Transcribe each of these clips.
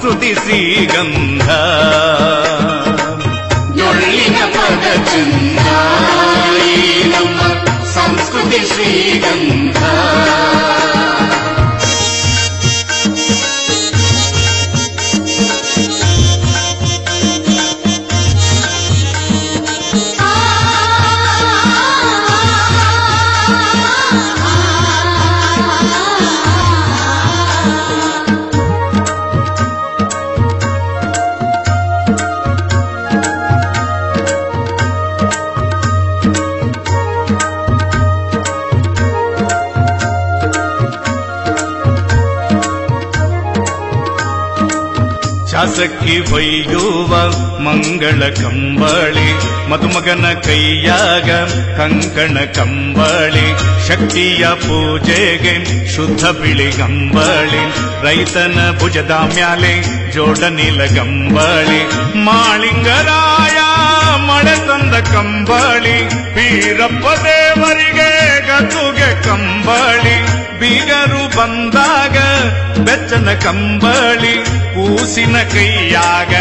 సంస్కృతి శ్రీగంధ సంస్కృతి శ్రీ ಕೈಯಾಗ ಕಂಕಣ ಕಂಬಳಿ, ಶಕ್ತಿಯ ಪೂಜೆಗೆ ಶುದ್ಧ ಬಿಳಿ ಗಂಬಳಿ, ರೈತನ ಭುಜದ ಮ್ಯಾಲೆ ಜೋಡನಿಲ ಗಂಬಳಿ, ಮಾಳಿಂಗರಾಯ ಮಳೆ ತಂದ ಕಂಬಳಿ, ವೀರಪ್ಪ ದೇವರಿಗೆ ಗದುಗೆ ಕಂಬಳಿ. ಬೀಗರು ಬಂದಾಗ ಬೆಚ್ಚನ ಕಂಬಳಿ, ಕೂಸಿನ ಕೈಯಾಗ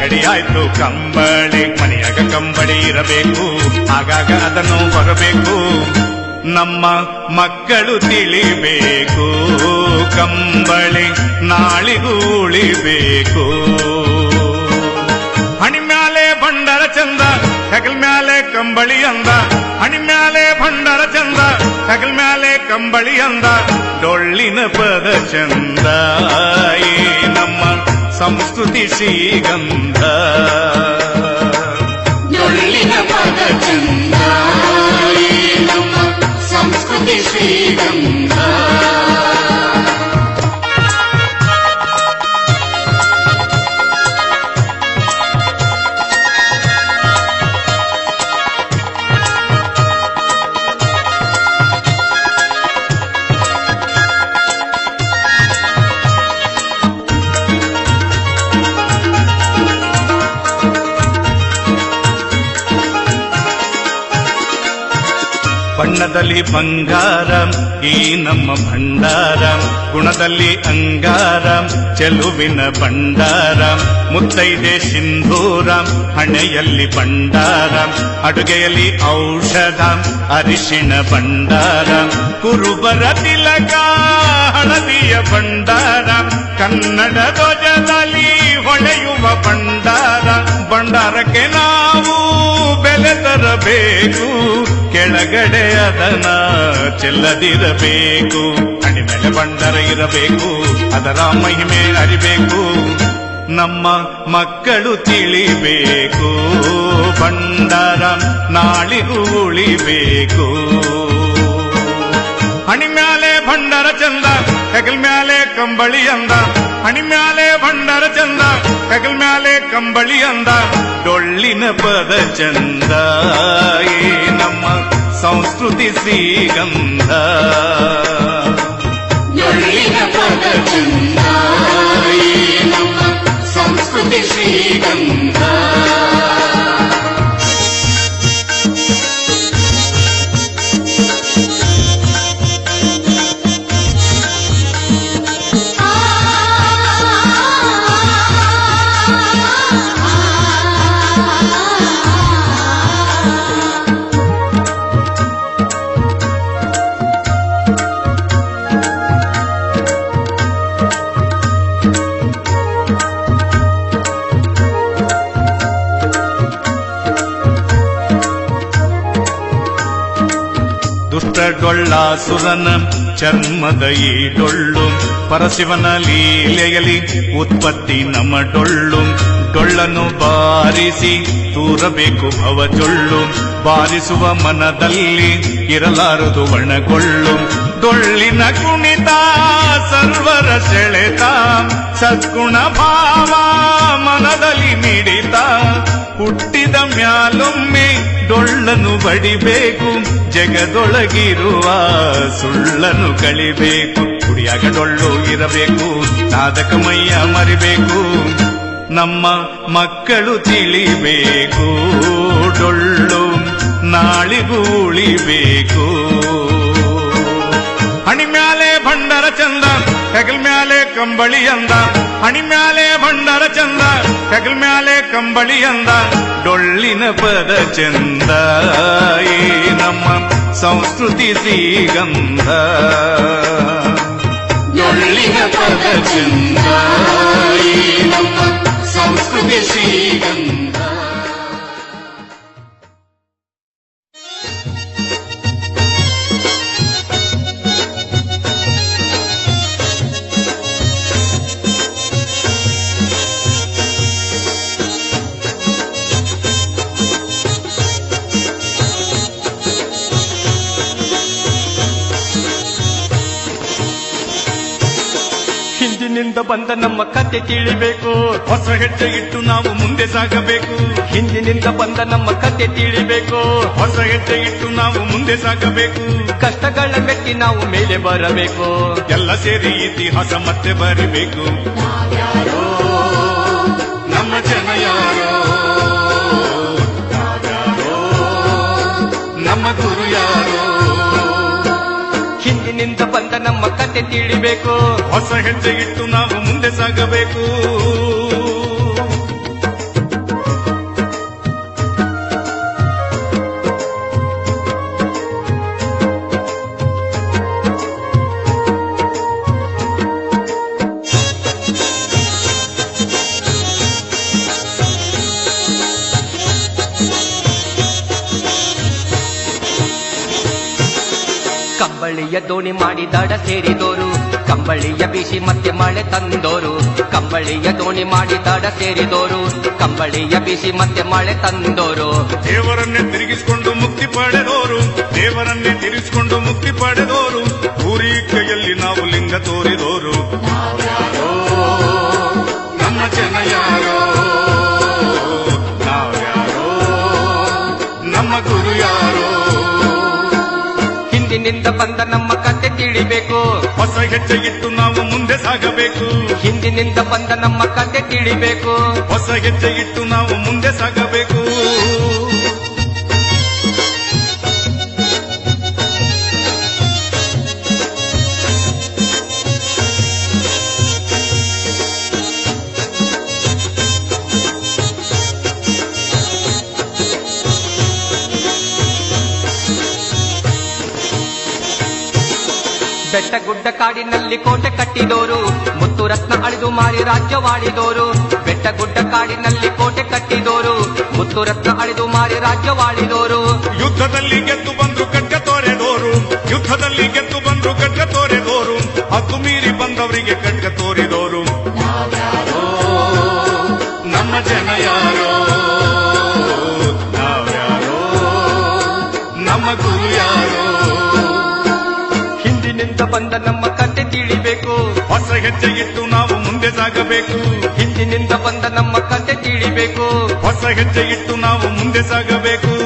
ಕಡಿಯಾಯ್ತು ಕಂಬಳಿ. ಮನೆಯಾಗ ಕಂಬಳಿ ಇರಬೇಕು, ಆಗಾಗ ಅದನ್ನು ಬರಬೇಕು ನಮ್ಮ ಮಕ್ಕಳು ತಿಳಿಬೇಕು, ಕಂಬಳಿ ನಾಳಿಗೂ ಉಳಿಬೇಕು. ಹಣಿ ಮ್ಯಾಲೆ ಭಂಡಾರ ಚಂದ, ಹೆಗಲ್ ಮ್ಯಾಲೆ ಕಂಬಳಿ ಅಂದ. ಹಣಿ ಮ್ಯಾಲೆ ಭಂಡಾರ ಚಂದ, ಹೆಗಲ್ ಮ್ಯಾಲೆ ಕಂಬಳಿ ಅಂದ ಡೊಳ್ಳಿನ ಪದ ಚಂದ ಈ ನಮ್ಮ ಸಂಸ್ಕೃತಿ ಶ್ರೀಗಂಧ ಡೊಳ್ಳಿನ ಪದ ಚಂದ ಈ ನಮ್ಮ ಭಂಡಾರ, ಗುಣದಲ್ಲಿ ಅಂಗಾರ, ಚೆಲುವಿನ ಭಂಡಾರ, ಮುತ್ತೈದೆ ಸಿಂಧೂರ, ಹಣೆಯಲ್ಲಿ ಭಂಡಾರ, ಅಡುಗೆಯಲ್ಲಿ ಔಷಧ, ಅರಿಶಿಣ ಭಂಡಾರ, ಕುರುಬರ ತಿಲಕ, ಹಳದಿಯ ಭಂಡಾರ, ಕನ್ನಡ ಧ್ವಜದಲ್ಲಿ ಹೊಳೆಯುವ ಭಂಡಾರ, ಭಂಡಾರಕ್ಕೆ ನಾವು ಬೆಲೆ ತರಬೇಕು. ಕೆಳಗಡೆ ಅದನ ಚೆಲ್ಲದಿರಬೇಕು ಹಣಿ ಮೇಲೆ ಭಂಡಾರ ಇರಬೇಕು. ಅದರ ಮಹಿಮೆ ಅರಿಬೇಕು. ನಮ್ಮ ಮಕ್ಕಳು ತಿಳಿಬೇಕು. ಭಂಡಾರ ನಾಳಿಗೂ ಉಳಿಬೇಕು. ಹಣಿ ಮ್ಯಾಲೆ ಭಂಡಾರ ಚಂದ ಹೆಗಲ್ ಮ್ಯಾಲೆ ಕಂಬಳಿ ಅಂದ. ಹಣಿ ಮ್ಯಾಲೆ ಭಂಡಾರ ಚಂದ ಹೆಗಲ್ ಮ್ಯಾಲೆ ಕಂಬಳಿ ಅಂದ. ಡೊಳ್ಳಿನ ಪದ ಚಂದ. ಈ ನಮ್ಮ సంస్కృతి శ్రీగంధ. సంస్కృతి శ్రీగంధ. ಡೊಳ್ಳಾಸುರನ ಚರ್ಮದ ಈ ಡೊಳ್ಳು ಪರಶಿವನ ಲೀಲೆಯಲಿ ಉತ್ಪತ್ತಿ ನಮ್ಮ ಡೊಳ್ಳು ಡೊಳ್ಳನ್ನು ಬಾರಿಸಿ ತೂರಬೇಕು ಭವಜೊಳ್ಳು, ಬಾರಿಸುವ ಮನದಲ್ಲಿ ಇರಲಾರದು ಒಣಗೊಳ್ಳು. ಡೊಳ್ಳಿನ ಕುಣಿತ ಸರ್ವರ ಸೆಳೆತ, ಸದ್ಗುಣ ಭಾವ ಮನದಲ್ಲಿ ಮಿಡಿತ. ಹುಟ್ಟಿದ ಮ್ಯಾಲೊಮ್ಮೆ ಡೊಳ್ಳನು ಬಡಿಬೇಕು, ಜಗದೊಳಗಿರುವ ಸುಳ್ಳನು ಕಳಿಬೇಕು, ಕುಡಿಯಾಗ ಡೊಳ್ಳು ಇರಬೇಕು ನಾದಕ ಮೈಯ ಮರಿಬೇಕು, ನಮ್ಮ ಮಕ್ಕಳು ತಿಳಿಬೇಕು, ಡೊಳ್ಳು ನಾಳಿಗೂ ಉಳಿಬೇಕು. ಕಂಬಳಿ ಅಂದ ಹಣಿ ಮ್ಯಾಲೆ ಭಂಡರ ಚಂದ ಹೆಗಲ್ ಮ್ಯಾಲೆ ಕಂಬಳಿ ಅಂದ ಡೊಳ್ಳಿನ ಪದ ಚಂದ ಈ ನಮ್ಮ ಸಂಸ್ಕೃತಿ ಶ್ರೀಗಂಧ ಡೊಳ್ಳಿನ ಪದ ಚಂದ ಈ ನಮ್ಮ ಸಂಸ್ಕೃತಿ ಶ್ರೀಗಂಧ ಬಂದ ನಮ್ಮ ಕತೆ ತಿಳಿಬೇಕು. ಹೊಸ ಹೆಜ್ಜೆ ಇಟ್ಟು ನಾವು ಮುಂದೆ ಸಾಗಬೇಕು. ಹಿಂದಿನಿಂದ ಬಂದ ನಮ್ಮ ಕತೆ ತಿಳಿಬೇಕು. ಹೊಸ ಹೆಜ್ಜೆ ಇಟ್ಟು ನಾವು ಮುಂದೆ ಸಾಗಬೇಕು. ಕಷ್ಟಗಳ ಮೆಟ್ಟಿ ನಾವು ಮೇಲೆ ಬರಬೇಕು. ಎಲ್ಲ ಸೇರಿ ಇತಿಹಾಸ ಮತ್ತೆ ಬರಬೇಕು. ನಮ್ಮ ಜನ ಯಾರೋ? ನಮ್ಮ ಹಿಂದಿನಿಂದ ಬಂದ ನಮ್ಮ ಕತೆ ತಿಳಿಬೇಕು. ಹೊಸ ಹೆಜ್ಜೆ ಇಟ್ಟು ನಾವು ಮುಂದೆ ಸಾಗಬೇಕು. ದೋಣಿ ಮಾಡಿ ದಡ ಸೇರಿದೋರು. ಕಂಬಳಿಯ ಬಿಸಿ ಮತ್ತೆ ಮಳೆ ತಂದೋರು. ಕಂಬಳಿಯ ದೋಣಿ ಮಾಡಿ ದಡ ಸೇರಿದೋರು. ಕಂಬಳಿಯ ಬಿಸಿ ಮತ್ತೆ ಮಳೆ ತಂದೋರು. ದೇವರನ್ನೇ ತಿರುಗಿಸಿಕೊಂಡು ಮುಕ್ತಿ ಪಡೆದೋರು. ದೇವರನ್ನೇ ತಿರುಗಿಸಿಕೊಂಡು ಮುಕ್ತಿ ಪಡೆದೋರು. ಪೂರಿಕೆಯಲ್ಲಿ ನಾವು ಲಿಂಗ ತೋರಿದೋರು. ಹಿಂದಿನಿಂದ ಬಂದ ನಮ್ಮ ಕತೆ ತಿಳಿಬೇಕು. ಹೊಸ ಹೆಜ್ಜೆ ನಾವು ಮುಂದೆ ಸಾಗಬೇಕು. ಹಿಂದಿನಿಂದ ಬಂದ ನಮ್ಮ ಕತೆ ತಿಳಿಬೇಕು. ಹೊಸ ಹೆಜ್ಜೆ ನಾವು ಮುಂದೆ ಸಾಗಬೇಕು. ಬೆಟ್ಟ ಕಾಡಿನಲ್ಲಿ ಕೋಟೆ ಕಟ್ಟಿದೋರು, ಮುತ್ತು ರತ್ನ ಅಳಿದು ಮಾರಿ ರಾಜ್ಯವಾಳಿದೋರು. ಬೆಟ್ಟ ಗುಡ್ಡ ಕಾಡಿನಲ್ಲಿ ಕೋಟೆ ಕಟ್ಟಿದೋರು, ಮುತ್ತು ರತ್ನ ಅಳಿದು ಮಾರಿ ರಾಜ್ಯವಾಳಿದೋರು. ಯುದ್ಧದಲ್ಲಿ ಗೆದ್ದು ಬಂದ್ರು ಕಟ್ಟ ತೋರೆದೋರು. ಯುದ್ಧದಲ್ಲಿ ಗೆದ್ದು ಬಂದ್ರು ಕಟ್ಟ ತೋರೆದೋರು. ಅದು ಮೀರಿ ಬಂದವರಿಗೆ ಕಟ್ಟ ತೋರಿದೋರು ಕತೆ ತಿಳಿಬೇಕು. ಹೊಸ ಹೆಜ್ಜೆ ಇಟ್ಟು ನಾವು ಮುಂದೆ ಸಾಗಬೇಕು. ಹಿಂದಿನಿಂದ ಬಂದ ನಮ್ಮ ಕತೆ ತಿಳಿಬೇಕು. ಹೊಸ ಹೆಜ್ಜೆ ಇಟ್ಟು ನಾವು ಮುಂದೆ ಸಾಗಬೇಕು.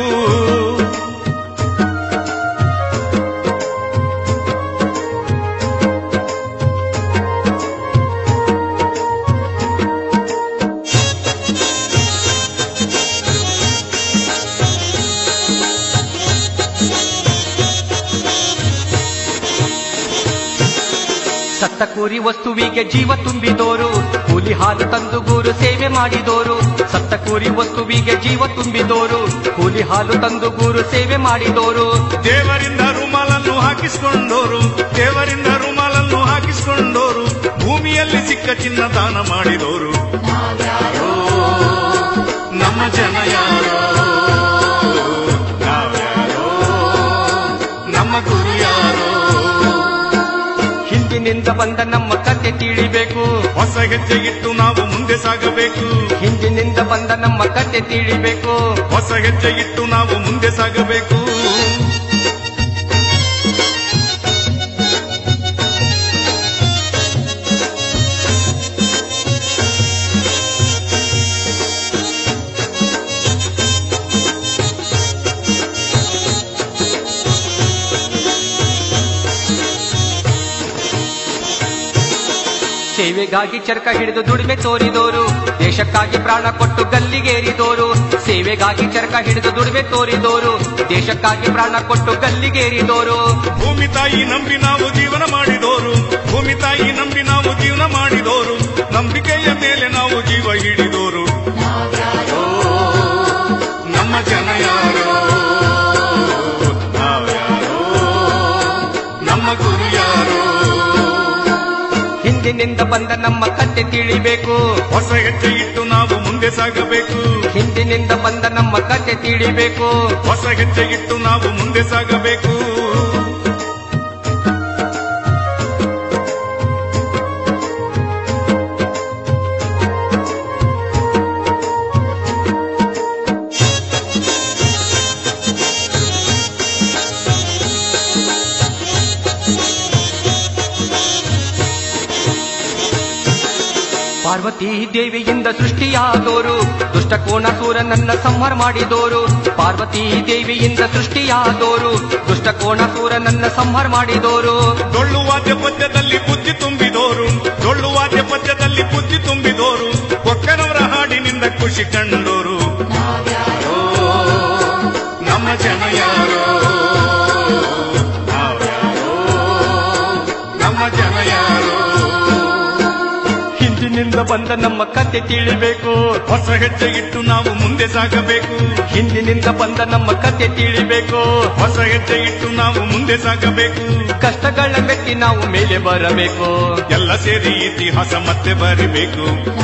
ಸತ್ತ ಕೂರಿ ವಸ್ತುವಿಗೆ ಜೀವ ತುಂಬಿದೋರು. ಕೂಲಿ ಹಾಲು ತಂದು ಗೂರು ಸೇವೆ ಮಾಡಿದೋರು. ಸತ್ತ ಕೂರಿ ವಸ್ತುವಿಗೆ ಜೀವ ತುಂಬಿದೋರು. ಕೂಲಿ ಹಾಲು ತಂದು ಗೂರು ಸೇವೆ ಮಾಡಿದೋರು. ದೇವರಿಂದ ರುಮಾಲನ್ನು ಹಾಕಿಸ್ಕೊಂಡೋರು. ದೇವರಿಂದ ರುಮಾಲನ್ನು ಹಾಕಿಸ್ಕೊಂಡೋರು. ಭೂಮಿಯಲ್ಲಿ ಸಿಕ್ಕ ಚಿನ್ನ ದಾನ ಮಾಡಿದೋರು. ನಮ್ಮ ಜನ ಹಿಂದಿನಿಂದ ಬಂದ ನಮ್ಮ ಕತೆ ತಿಳಿಬೇಕು. ಹೊಸ ಹೆಜ್ಜೆ ಇಟ್ಟು ನಾವು ಮುಂದೆ ಸಾಗಬೇಕು. ಹಿಂದಿನಿಂದ ಬಂದ ನಮ್ಮ ಕತೆ ತಿಳಿಬೇಕು. ಹೊಸ ಹೆಜ್ಜೆ ಇಟ್ಟು ನಾವು ಮುಂದೆ ಸಾಗಬೇಕು. ಸೇವೆಗಾಗಿ ಚರಕ ಹಿಡಿದು ದುಡಿಮೆ ತೋರಿದೋರು, ದೇಶಕ್ಕಾಗಿ ಪ್ರಾಣ ಕೊಟ್ಟು ಗಲ್ಲಿಗೇರಿದೋರು, ಸೇವೆಗಾಗಿ ಚರಕ ಹಿಡಿದು ದುಡಿಮೆ ತೋರಿದೋರು, ದೇಶಕ್ಕಾಗಿ ಪ್ರಾಣ ಕೊಟ್ಟು ಗಲ್ಲಿಗೇರಿದೋರು. ಭೂಮಿ ತಾಯಿ ನಂಬಿ ನಾವು ಜೀವನ ಮಾಡಿದೋರು, ಭೂಮಿ ತಾಯಿ ನಂಬಿ ನಾವು ಜೀವನ ಮಾಡಿದೋರು, ನಂಬಿಕೆಯ ಮೇಲೆ ನಾವು ಜೀವ ಹಿಡಿದೋರು ಬಂದ ನಮ್ಮ ಕತ್ತೆ ತಿಳಿಬೇಕು. ಹೊಸ ಹೆಜ್ಜೆ ಇಟ್ಟು ನಾವು ಮುಂದೆ ಸಾಗಬೇಕು. ಹಿಂದಿನಿಂದ ಬಂದ ನಮ್ಮ ಕತ್ತೆ ತಿಳಿಬೇಕು. ಹೊಸ ಹೆಜ್ಜೆ ಇಟ್ಟು ನಾವು ಮುಂದೆ ಸಾಗಬೇಕು. ಪಾರ್ವತಿ ದೇವಿಯಿಂದ ಸೃಷ್ಟಿಯಾದೋರು. ದುಷ್ಟಕೋಣ ಸೂರನನ್ನ ಸಂಹಾರ ಮಾಡಿದೋರು. ಪಾರ್ವತಿ ದೇವಿಯಿಂದ ಸೃಷ್ಟಿಯಾದೋರು. ದುಷ್ಟಕೋಣ ಸೂರನನ್ನ ಸಂಹಾರ ಮಾಡಿದೋರು. ಡೊಳ್ಳುವಾದ್ಯ ಪದ್ಯದಲ್ಲಿ ಬುದ್ಧಿ ತುಂಬಿದೋರು. ಡೊಳ್ಳುವಾದ್ಯ ಪದ್ಯದಲ್ಲಿ ಬುದ್ಧಿ ತುಂಬಿದೋರು. ಒಕ್ಕನವರ ಹಾಡಿನಿಂದ ಖುಷಿ ಕಂಡೋರು. ಹಿಂದಿನಿಂದ ಬಂದ ನಮ್ಮ ಕತೆ ತಿಳಿಬೇಕು. ಹೊಸ ಹೆಜ್ಜೆ ಇಟ್ಟು ನಾವು ಮುಂದೆ ಸಾಗಬೇಕು. ಹಿಂದಿನಿಂದ ಬಂದ ನಮ್ಮ ಕತೆ ತಿಳಿಬೇಕು. ಹೊಸ ಹೆಜ್ಜೆ ಇಟ್ಟು ನಾವು ಮುಂದೆ ಸಾಗಬೇಕು. ಕಷ್ಟಗಳ ಮೆಟ್ಟಿ ನಾವು ಮೇಲೆ ಬರಬೇಕು. ಎಲ್ಲ ಸೇರಿ ಇತಿಹಾಸ ಮತ್ತೆ ಬರಿಬೇಕು.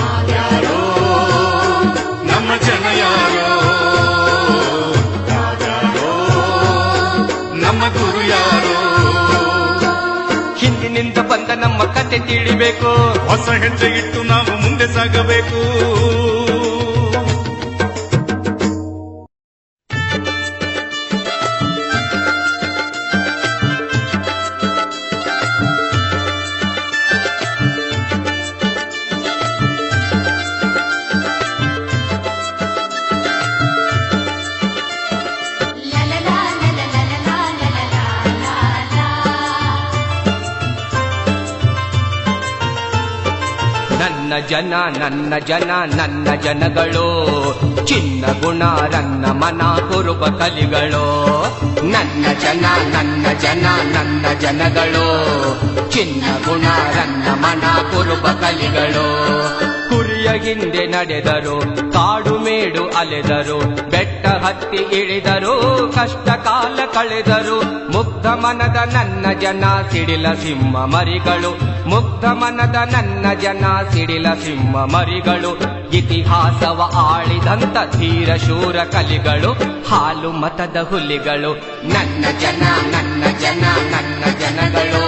ಹಿಂದಿನಿಂದ ಬಂದ ನಮ್ಮ ಕತೆ ತಿಳಿಬೇಕು. ಹೊಸ ಹೆಜ್ಜೆ ಇಟ್ಟು ನಾವು ಮುಂದೆ ಸಾಗಬೇಕು. ಜನ ನನ್ನ ಜನ ನನ್ನ ಜನಗಳು. ಚಿನ್ನ ಗುಣ ರನ್ನ ಮನ ಕುರುಬ ಕಲಿಗಳು. ನನ್ನ ಜನ ನನ್ನ ಜನ ನನ್ನ ಜನಗಳು. ಚಿನ್ನ ಗುಣ ರನ್ನ ಮನ ಕುರುಬ ಕಲಿಗಳು. ಕುರಿಯ ಹಿಂದೆ ನಡೆದರು, ಕಾಡು ಮೇಡು ಅಲೆದರು, ಬೆಟ್ಟ ಹತ್ತಿ ಇಳಿದರು, ಕಷ್ಟ ಕಾಲ ಕಳೆದರು. ಮುಗ್ಧ ಮನದ ನನ್ನ ಜನ ಸಿಡಿಲ ಸಿಂಹ ಮರಿಗಳು. ಮುಗ್ಧ ಮನದ ನನ್ನ ಜನ ಸಿಡಿಲ ಸಿಂಹ ಮರಿಗಳು. ಇತಿಹಾಸವ ಆಳಿದಂತ ಧೀರ ಶೂರ ಕಲಿಗಳು. ಹಾಲು ಮತದ ಹುಲಿಗಳು. ನನ್ನ ಜನ ನನ್ನ ಜನ, ನನ್ನ ಜನಗಳು.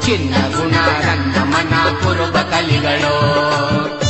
ಚಿನ್ನ ಗುಣ, ನನ್ನ ಮನ ಕುರುಬ ಕಲಿಗಳು.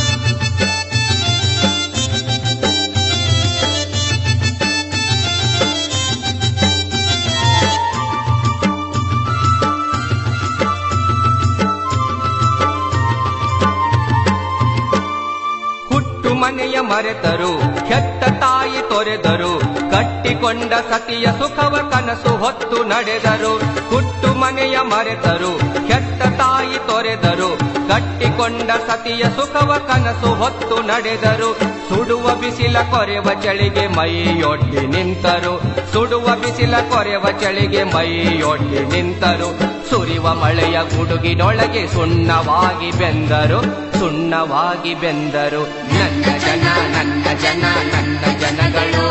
ಮನೆಯ ಮರೆತರು ಹೆತ್ತ ತಾಯಿ ತೊರೆದರು, ಕಟ್ಟಿಕೊಂಡ ಸತಿಯ ಸುಖವ ಕನಸು ಹೊತ್ತು ನಡೆದರು. ಹುಟ್ಟು ಮನೆಯ ಮರೆತರು, ಕೆಟ್ಟ ತಾಯಿ ತೊರೆದರು, ಕಟ್ಟಿಕೊಂಡ ಸತಿಯ ಸುಖವ ಕನಸು ಹೊತ್ತು ನಡೆದರು. ಸುಡುವ ಬಿಸಿಲ ಕೊರೆವ ಚಳಿಗೆ ಮೈಯೊಡ್ಡಿ ನಿಂತರು. ಸುಡುವ ಬಿಸಿಲ ಕೊರೆವ ಚಳಿಗೆ ಮೈಯೊಡ್ಡಿ ನಿಂತರು. ಸುರಿವ ಮಳೆಯ ಗುಡುಗಿನೊಳಗೆ ಸುಣ್ಣವಾಗಿ ಬೆಂದರು. ಸುಣ್ಣವಾಗಿ ಬೆಂದರು. ನನ್ನ ಜನ ನನ್ನ ಜನ ನನ್ನ ಜನಗಳು.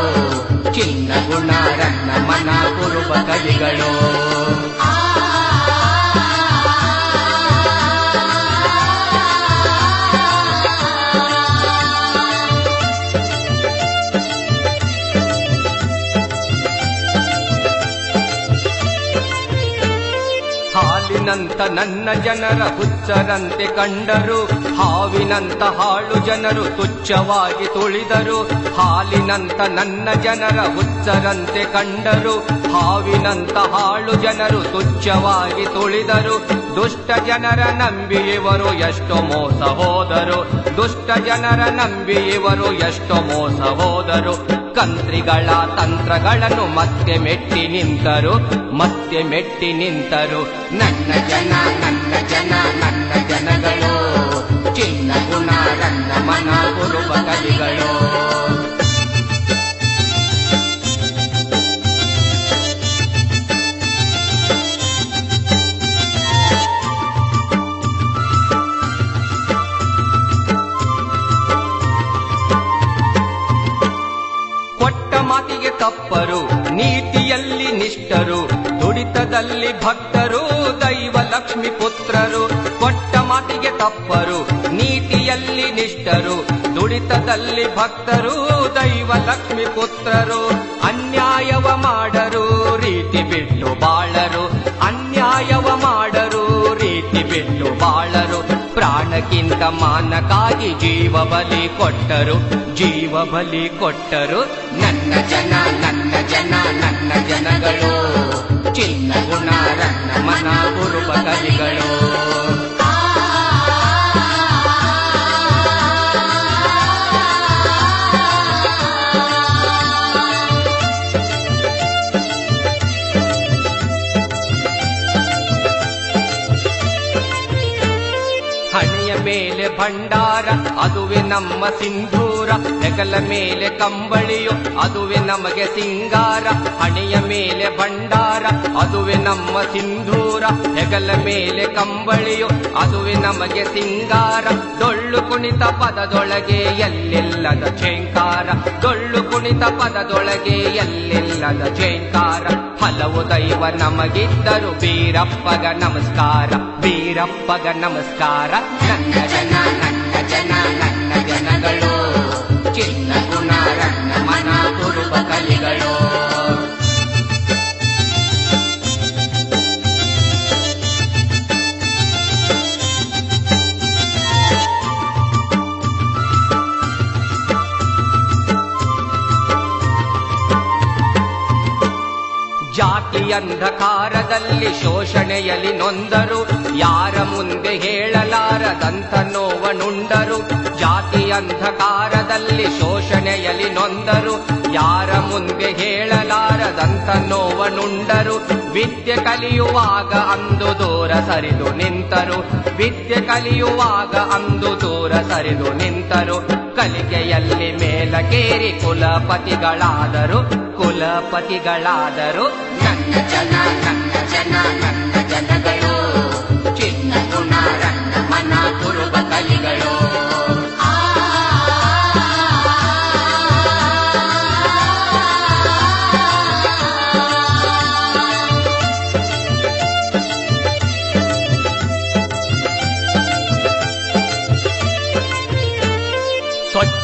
ಚಿನ್ನ ಗುಣ ರನ್ನ ಮನ ಕುರುಬ ಕಲಿಗಳು ಹಾಲಿನಂತ ನನ್ನ ಜನರ ಹುಚ್ಚರಂತೆ ಕಂಡರು. ಹಾವಿನಂತ ಹಾಳು ಜನರು ತುಚ್ಛವಾಗಿ ತುಳಿದರು. ಹಾಲಿನಂತ ನನ್ನ ಜನರ ಹುಚ್ಚರಂತೆ ಕಂಡರು. ಹಾವಿನಂತ ಹಾಳು ಜನರು ತುಚ್ಛವಾಗಿ ತುಳಿದರು. ದುಷ್ಟ ಜನರ ನಂಬಿ ಇವರು ಎಷ್ಟು ಮೋಸ ಹೋದರು. ದುಷ್ಟ ಜನರ ನಂಬಿ ಇವರು ಎಷ್ಟು ಮೋಸ ಹೋದರು. ಕಂತ್ರಿಗಳ ತಂತ್ರಗಳನ್ನು ಮತ್ತೆ ಮೆಟ್ಟಿ ನಿಂತರು, ಮತ್ತೆ ಮೆಟ್ಟಿ ನಿಂತರು. ನನ್ನ ಜನ ನನ್ನ ಜನ ನನ್ನ ಜನಗಳು, ಚಿನ್ನ, ಗುಣ ನನ್ನ ಮನ, ಕುರುಬ ಕಲಿಗಳು ನಿಷ್ಠರು ದುಡಿತದಲ್ಲಿ ಭಕ್ತರು, ದೈವ ಲಕ್ಷ್ಮಿ ಪುತ್ರರು, ಕೊಟ್ಟ ಮಾತಿಗೆ ತಪ್ಪರು, ನೀತಿಯಲ್ಲಿ ನಿಷ್ಠರು, ದುಡಿತದಲ್ಲಿ ಭಕ್ತರು, ದೈವ ಲಕ್ಷ್ಮಿ ಪುತ್ರರು, ಅನ್ಯಾಯವ ಮಾಡರು, ರೀತಿ ಬಿಟ್ಟು ಬಾಳರು, ಅನ್ಯಾಯವ ಮಾಡರು, ರೀತಿ ಬಿಟ್ಟು ಬಾಳರು. ಪ್ರಾಣಕ್ಕಿಂತ ಮಾನಕ್ಕಾಗಿ ಜೀವ ಬಲಿ ಕೊಟ್ಟರು, ಜೀವ ಬಲಿ ಕೊಟ್ಟರು ನನ್ನ ಜನ ನನ್ನ ಜನ, ನನ್ನ ಜನಗಳು. ಚಿನ್ನ ಗುಣ ರನ್ನ ಮನ ಕುರುಬ ಕಲಿಗಳು ಭಂಡಾರ ಅದುವೆ ನಮ್ಮ ಸಿಂಧೂರ, ಹೆಗಲ ಮೇಲೆ ಕಂಬಳಿಯು, ಅದುವೆ ನಮಗೆ ಸಿಂಗಾರ, ಹಣೆಯ ಮೇಲೆ ಭಂಡಾರ, ಅದುವೆ ನಮ್ಮ ಸಿಂಧೂರ, ಹೆಗಲ ಮೇಲೆ ಕಂಬಳಿಯು, ಅದುವೆ ನಮಗೆ ಸಿಂಗಾರ. ಡೊಳ್ಳು ಕುಣಿತ ಪದದೊಳಗೆ ಎಲ್ಲಿಲ್ಲದ ಚೇಂಕಾರ ಡೊಳ್ಳು ಕುಣಿತ ಪದದೊಳಗೆ ಎಲ್ಲಿಲ್ಲದ ಚೇಂಕಾರ ಹಲವು ದೈವ ನಮಗಿದ್ದರು ಬೀರಪ್ಪಗ ನಮಸ್ಕಾರ ಬೀರಪ್ಪಗ ನಮಸ್ಕಾರ. ನನ್ನ ಜನ ನನ್ನ ಜನ ನನ್ನ ಜನಗಳು ಚಿನ್ನ ಗುಣ ರನ್ನ ಮನ ಕುರುಬ ಕಲಿಗಳು. ಜಾತಿ ಅಂಧಕಾರದಲ್ಲಿ ಶೋಷಣೆಯಲ್ಲಿ ನೊಂದರು. ಯಾರ ಮುಂದೆ ಹೇಳಲಾರದಂತ ನೋವನುಂಡರು. ಜಾತಿ ಅಂಧಕಾರದಲ್ಲಿ ಶೋಷಣೆಯಲ್ಲಿ ನೊಂದರು. ಯಾರ ಮುಂದೆ ಹೇಳಲಾರದಂತ ನೋವನುಂಡರು. ವಿದ್ಯೆ ಕಲಿಯುವಾಗ ಅಂದು ದೂರ ಸರಿದು ನಿಂತರು. ವಿದ್ಯೆ ಕಲಿಯುವಾಗ ಅಂದು ದೂರ ಸರಿದು ನಿಂತರು. ಮೇಲಕೇರಿ ಕುಲಪತಿಗಳಾದರು ಕುಲಪತಿಗಳಾದರು. ನನ್ನ ಜನ ನನ್ನ ಜನ ನನ್ನ ಜನಗಳು.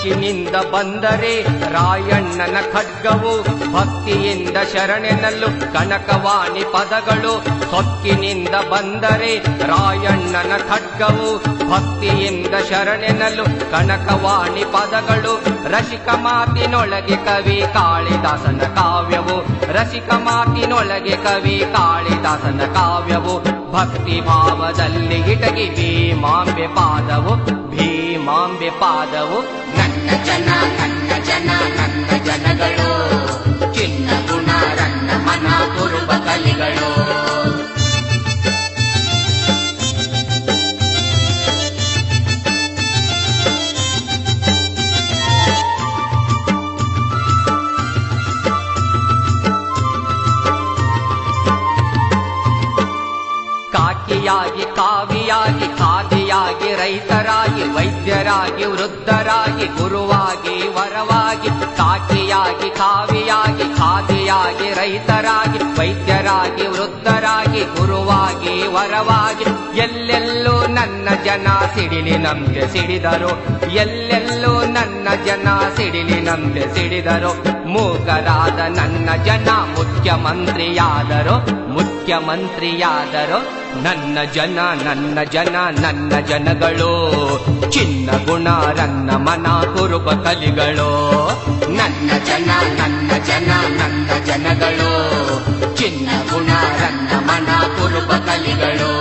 ಸೊಕ್ಕಿನಿಂದ ಬಂದರೆ ರಾಯಣ್ಣನ ಖಡ್ಗವು, ಭಕ್ತಿಯಿಂದ ಶರಣೆನಲ್ಲು ಕನಕವಾಣಿ ಪದಗಳು. ಸೊಕ್ಕಿನಿಂದ ಬಂದರೆ ರಾಯಣ್ಣನ ಖಡ್ಗವು, ಭಕ್ತಿಯಿಂದ ಶರಣೆನಲ್ಲು ಕನಕವಾಣಿ ಪದಗಳು. ರಸಿಕ ಮಾತಿನೊಳಗೆ ಕವಿ ಕಾಳಿದಾಸನ ಕಾವ್ಯವು, ರಸಿಕ ಮಾತಿನೊಳಗೆ ಕವಿ ಕಾಳಿದಾಸನ ಕಾವ್ಯವು. ಭಕ್ತಿ ಭಾವದಲ್ಲಿ ಇಟಗಿ ಭೀಮಾಂಬೆ ಪಾದವು ಭೀಮಾಂಬೆ ಪಾದವು ನನ್ನ ಜನ ನನ್ನ ಜನ ನನ್ನ ಜನಗಳು ಚಿನ್ನ ಗುಣ ರನ್ನ ಮನ ಕುರುಬ ಕಲಿಗಳು ರೈತರಾಗಿ, ವೈದ್ಯರಾಗಿ, ವೃದ್ಧರಾಗಿ, ಗುರುವಾಗಿ, ವರವಾಗಿ ಕಾಕಿಯಾಗಿ ಕಾವಿಯಾಗಿ, ಖಾದಿಯಾಗಿ, ರೈತರಾಗಿ, ವೈದ್ಯರಾಗಿ, ವೃದ್ಧರಾಗಿ, ಗುರುವಾಗಿ, ವರವಾಗಿ, ಎಲ್ಲೆಲ್ಲೂ ನನ್ನ ಜನ ಸಿಡಿಲಿ ನಮ್ಗೆ ಸಿಡಿದರು. ಎಲ್ಲೆಲ್ಲೂ ನನ್ನ ಜನ ಸಿಡಿಲಿ ನಮ್ಗೆ ಸಿಡಿದರು. ಮೂಕರಾದ ನನ್ನ ಜನ ಮುಖ್ಯಮಂತ್ರಿಯಾದರು. ಮುಖ್ಯಮಂತ್ರಿಯಾದರು, ನನ್ನ ಜನ ನನ್ನ ಜನ, ನನ್ನ ಜನಗಳು, ಚಿನ್ನ ಗುಣ, ರನ್ನ ಮನ ಕುರುಪ ಕಲಿಗಳು, ನನ್ನ ಜನ ನನ್ನ ಜನ, ನನ್ನ ಜನಗಳು, ಚಿನ್ನ ಗುಣ, ರನ್ನ ಮನ ಕುರುಪ ಕಲಿಗಳು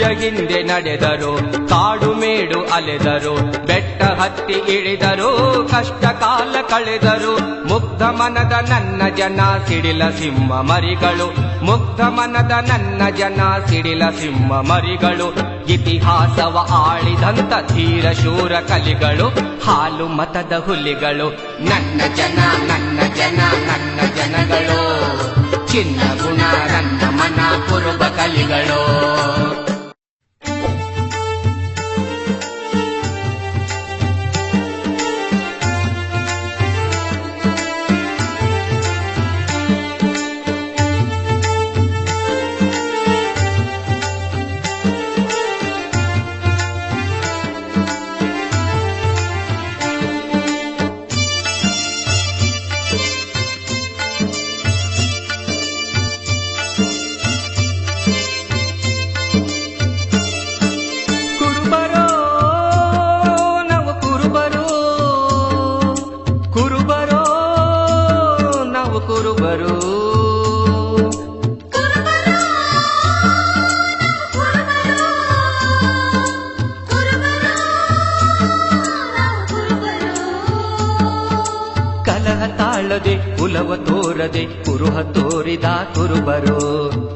ಕುರಿಯಗಿ ಹಿಂದೆ ನಡೆದರು. ಕಾಡು ಮೇಡು ಅಲೆದರು. ಬೆಟ್ಟ ಹತ್ತಿ ಇಳಿದರು. ಕಷ್ಟ ಕಾಲ ಕಳೆದರು. ಮುಗ್ಧ ಮನದ ನನ್ನ ಜನ ಸಿಡಿಲ ಸಿಂಹ ಮರಿಗಳು. ಮುಗ್ಧ ಮನದ ನನ್ನ ಜನ ಸಿಡಿಲ ಸಿಂಹ ಮರಿಗಳು. ಇತಿಹಾಸವ ಆಳಿದಂತ ಧೀರ ಶೂರ ಕಲಿಗಳು. ಹಾಲು ಮತದ ಹುಲಿಗಳು. ನನ್ನ ಜನ ನನ್ನ ಜನ, ನನ್ನ ಜನಗಳು. ಚಿನ್ನ ಗುಣ, ನನ್ನ ಮನ ಕುರುಬ ಕಲಿಗಳು. ತೋರದೆ ಕುರುಹ ತೋರಿದ ಕುರುಬರು.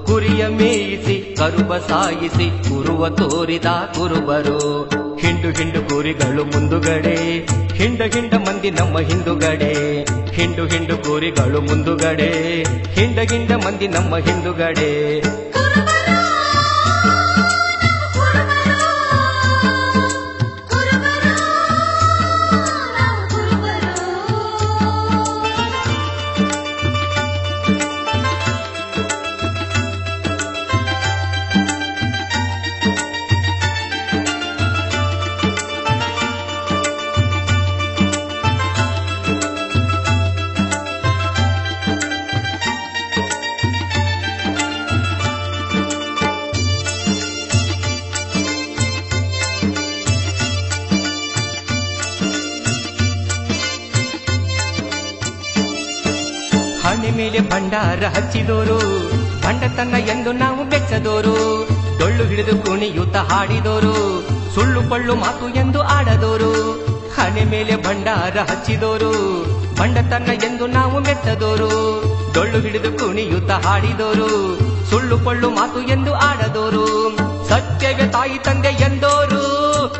ಕುರಿಯ ಮೇಯಿಸಿ, ಕರುಬ ಸಾಯಿಸಿ ಕುರುವ ತೋರಿದ ಕುರುಬರು. ಹಿಂಡು ಹಿಂಡು ಕುರಿಗಳು ಮುಂದುಗಡೆ, ಹಿಂಡ ಹಿಂಡ ಮಂದಿ ನಮ್ಮ ಹಿಂದುಗಡೆ. ಹಿಂಡು ಹಿಂಡು ಕುರಿಗಳು ಮುಂದುಗಡೆ, ಹಿಂಡ ಹಿಂಡ ಮಂದಿ ನಮ್ಮ ಹಿಂದುಗಡೆ. ಹಣೆ ಮೇಲೆ ಭಂಡಾರ ಹಚ್ಚಿದೋರು, ಭಂಡತನ ಎಂದು ನಾವು ಬೆಚ್ಚದೋರು, ಡೊಳ್ಳು ಹಿಡಿದು ಕುಣಿಯುತ್ತ ಹಾಡಿದೋರು, ಸುಳ್ಳು ಪಳ್ಳು ಮಾತು ಎಂದು ಆಡದೋರು, ಹಣೆ ಮೇಲೆ ಭಂಡಾರ ಹಚ್ಚಿದೋರು, ಭಂಡತನ ಎಂದು ನಾವು ಮೆಚ್ಚದೋರು ಡೊಳ್ಳು ಹಿಡಿದು ಕುಣಿಯುತ್ತ ಹಾಡಿದೋರು, ಸುಳ್ಳು ಪಳ್ಳು ಮಾತು ಎಂದು ಆಡದೋರು, ಸತ್ಯವೇ ತಾಯಿ ತಂದೆ ಎಂದೋರು,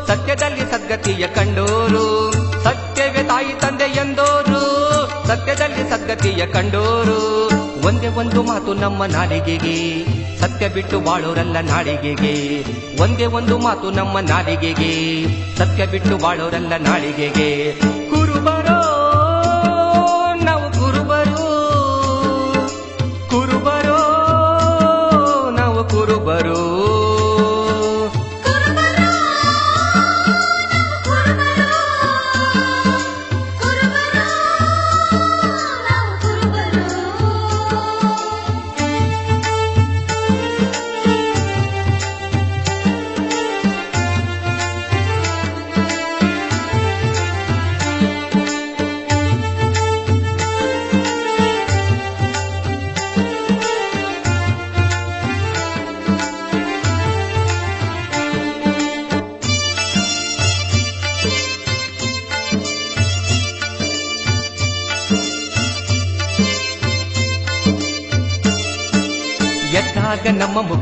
ಸತ್ಯದಲ್ಲಿ ಸದ್ಗತಿಯ ಕಂಡೋರು, ಸತ್ಯವೇ ತಾಯಿ ತಂದೆ ಎಂದೋರು ಸತ್ಯದಲ್ಲಿ ಸದ್ಗತಿಯ ಕಂಡೋರು. ಒಂದೇ ಒಂದು ಮಾತು ನಮ್ಮ ನಾಲಿಗೆಗೆ. ಸತ್ಯ ಬಿಟ್ಟು ಬಾಳೋರಲ್ಲ ನಾಡಿಗೆಗೆ ಒಂದೇ ಒಂದು ಮಾತು ನಮ್ಮ ನಾಲಿಗೆಗೆ. ಸತ್ಯ ಬಿಟ್ಟು ಬಾಳೋರಲ್ಲ ನಾಡಿಗೆಗೆ ಕುರುಬರೋ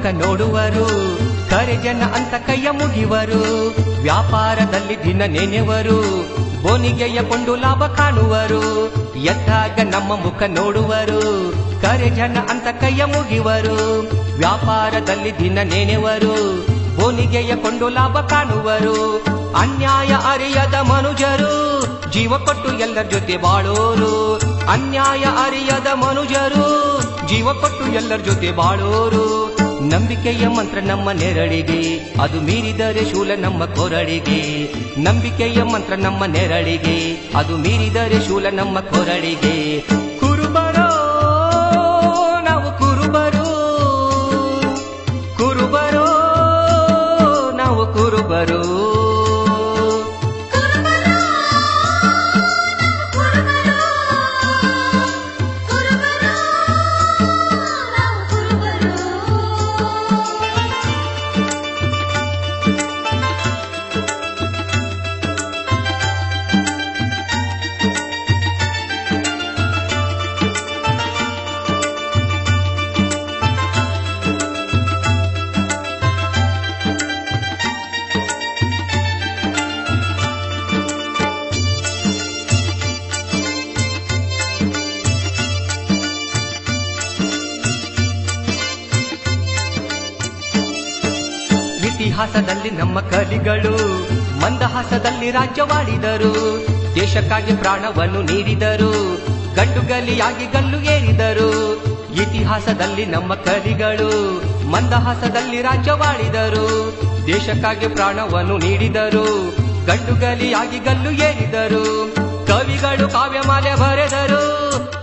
ಮುಖ ನೋಡುವರು, ಕರೆ ಜನ ಅಂತ ಕೈಯ ಮುಗಿವರು, ವ್ಯಾಪಾರದಲ್ಲಿ ದಿನ ನೆನೆವರು, ಬೋನಿಗೆಯ ಕೊಂಡು ಲಾಭ ಕಾಣುವರು, ಎದ್ದಾಗ ನಮ್ಮ ಮುಖ ನೋಡುವರು, ಕರೆ ಜನ ಅಂತ ಕೈಯ ಮುಗಿವರು, ವ್ಯಾಪಾರದಲ್ಲಿ ದಿನ ನೆನೆವರು, ಬೋನಿಗೆಯ ಕೊಂಡು ಲಾಭ ಕಾಣುವರು, ಅನ್ಯಾಯ ಅರಿಯದ ಮನುಜರು, ಜೀವ ಕೊಟ್ಟು ಎಲ್ಲರ ಜೊತೆ ಬಾಳೋರು, ಅನ್ಯಾಯ ಅರಿಯದ ಮನುಜರು, ಜೀವ ಕೊಟ್ಟು ಎಲ್ಲರ ಜೊತೆ ಬಾಳೋರು. ನಂಬಿಕೆಯ ಮಂತ್ರ ನಮ್ಮ ನೆರಳಿಗೆ, ಅದು ಮೀರಿದರೆ ಶೂಲ ನಮ್ಮ ಕೊರಳಿಗೆ. ನಂಬಿಕೆಯ ಮಂತ್ರ ನಮ್ಮ ನೆರಳಿಗೆ, ಅದು ಮೀರಿದರೆ ಶೂಲ ನಮ್ಮ ಕೊರಳಿಗೆ. ಇತಿಹಾಸದಲ್ಲಿ ನಮ್ಮ ಕಲಿಗಳು, ಮಂದಹಾಸದಲ್ಲಿ ರಾಜ್ಯವಾಡಿದರು ದೇಶಕ್ಕಾಗಿ ಪ್ರಾಣವನ್ನು ನೀಡಿದರು, ಗಂಡುಗಲಿಯಾಗಿ ಗಲ್ಲು ಏರಿದರು. ಇತಿಹಾಸದಲ್ಲಿ ನಮ್ಮ ಕಲಿಗಳು, ಮಂದಹಾಸದಲ್ಲಿ ರಾಜ್ಯವಾಡಿದರು ದೇಶಕ್ಕಾಗಿ ಪ್ರಾಣವನ್ನು ನೀಡಿದರು, ಗಂಡುಗಲಿಯಾಗಿ ಗಲ್ಲು ಏರಿದರು. ಕವಿಗಳು ಕಾವ್ಯಮಾಲೆ ಬರೆದರು,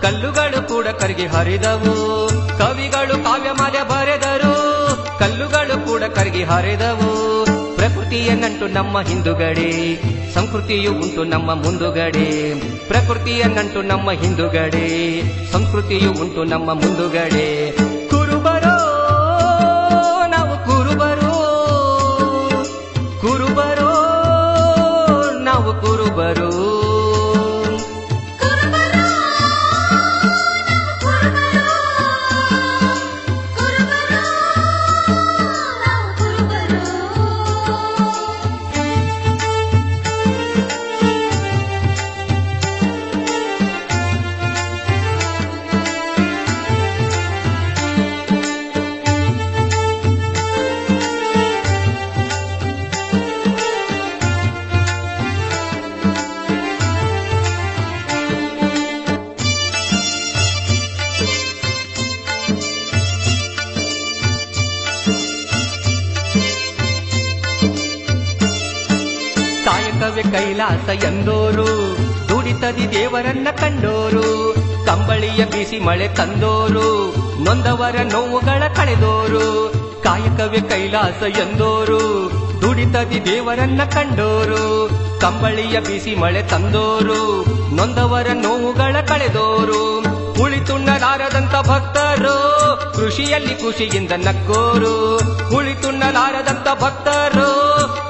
ಕಲ್ಲುಗಳು ಕೂಡ ಕರಿಗೆ ಹರಿದವು. ಕವಿಗಳು ಕಾವ್ಯಮಾಲೆ ಬರೆದರು, ಕಲ್ಲುಗಳು ಕರಗಿ ಹರಿದವು. ಪ್ರಕೃತಿಯನ್ನಂಟು ನಮ್ಮ ಹಿಂದುಗಡೆ, ಸಂಸ್ಕೃತಿಯು ಉಂಟು ನಮ್ಮ ಮುಂದುಗಡೆ. ಪ್ರಕೃತಿಯನ್ನಂಟು ನಮ್ಮ ಹಿಂದುಗಡೆ, ಸಂಸ್ಕೃತಿಯು ಉಂಟು ನಮ್ಮ ಮುಂದುಗಡೆ. ಕೈಲಾಸ ಎಂದೋರು. ದುಡಿತದಿ ದೇವರನ್ನ ಕಂಡೋರು. ಕಂಬಳಿಯ ಬಿಸಿ ಮಳೆ ತಂದೋರು. ನೊಂದವರ ನೋವುಗಳ ಕಳೆದೋರು. ಕಾಯಕವೇ ಕೈಲಾಸ ಎಂದೋರು. ದುಡಿತದಿ ದೇವರನ್ನ ಕಂಡೋರು. ಕಂಬಳಿಯ ಬಿಸಿ ಮಳೆ ತಂದೋರು. ನೊಂದವರ ನೋವುಗಳ ಕಳೆದೋರು. ಉಳಿತುಣ್ಣಲಾರದಂತ ಭಕ್ತರು. ಕೃಷಿಯಲ್ಲಿ ಖುಷಿಯಿಂದ ನಕ್ಕೋರು. ಉಳಿತುಣ್ಣಲಾರದಂತ ಭಕ್ತರು.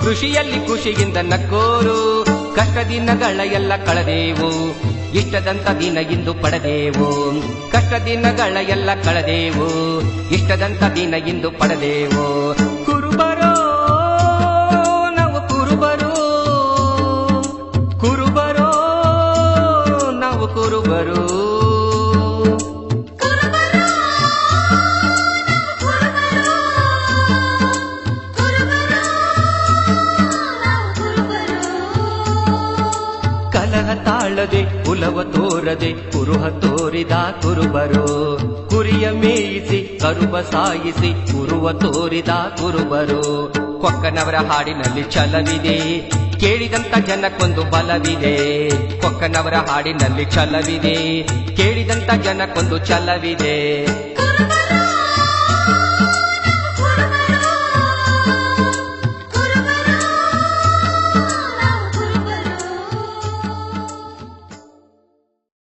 ಕೃಷಿಯಲ್ಲಿ ಖುಷಿಯಿಂದ ನಕ್ಕೋರು. ಕಷ್ಟ ದಿನಗಳ ಎಲ್ಲ ಕಳೆದೇವು. ಇಷ್ಟದಂತ ದಿನ ಇಂದು ಪಡೆದೇವು. ಕಷ್ಟ ದಿನಗಳ ಎಲ್ಲ ಕಳೆದೇವು. ಇಷ್ಟದಂತ ದಿನ ಇಂದು ಪಡೆದೇವು. ತಾಳದೆ ಕುಲವ ತೋರದೆ, ಕುರುಹ ತೋರಿದ ಕುರುಬರು. ಕುರಿಯ ಮೇಯಿಸಿ, ಕರುಬ ಸಾಯಿಸಿ, ಕುರುವ ತೋರಿದ ಕುರುಬರು. ಕೊಕ್ಕನವರ ಹಾಡಿನಲ್ಲಿ ಛಲವಿದೆ, ಕೇಳಿದಂತ ಜನಕ್ಕೊಂದು ಬಲವಿದೆ. ಕೊಕ್ಕನವರ ಹಾಡಿನಲ್ಲಿ ಛಲವಿದೆ, ಕೇಳಿದಂತ ಜನಕ್ಕೊಂದು ಛಲವಿದೆ.